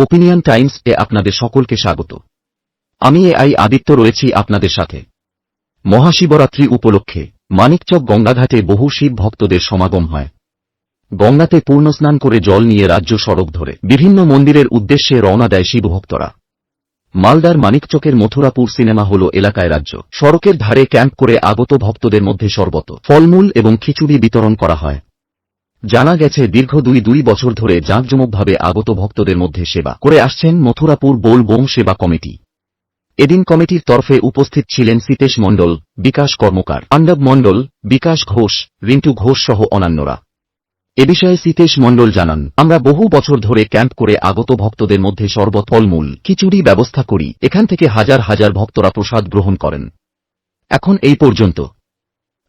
Opinion Times এ আপনাদের সকলকে স্বাগত। আমি এ আই আদিত্য রয়েছি আপনাদের সাথে। মহাশিবরাত্রি উপলক্ষে মানিকচক গঙ্গাঘাটে বহু শিব ভক্তদের সমাগম হয়। গঙ্গাতে পূর্ণস্নান করে জল নিয়ে রাজ্য সড়ক ধরে বিভিন্ন মন্দিরের উদ্দেশ্যে রওনা দেয় শিবভক্তরা মালদার মানিকচকের মথুরাপুর সিনেমা হল এলাকায় রাজ্য। সড়কের ধারে ক্যাম্প করে আগত ভক্তদের মধ্যে শরবত ফলমূল এবং খিচুড়ি বিতরণ করা হয়। জানা গেছে, দীর্ঘ দুই দুই বছর ধরে জাঁকজমকভাবে আগত ভক্তদের মধ্যে সেবা করে আসছেন মথুরাপুর বোল বোম সেবা কমিটি। এদিন কমিটির তরফে উপস্থিত ছিলেন সীতেশ মণ্ডল, বিকাশ কর্মকার, পাণ্ডব মণ্ডল, বিকাশ ঘোষ, রিন্টু ঘোষ সহ অন্যান্যরা। এ বিষয়ে সীতেশ মণ্ডল জানান, আমরা বহু বছর ধরে ক্যাম্প করে আগত ভক্তদের মধ্যে শরবত, ফলমূল, খিচুড়ি ব্যবস্থা করি। এখান থেকে হাজার হাজার ভক্তরা প্রসাদ গ্রহণ করেন। এখন এই পর্যন্ত।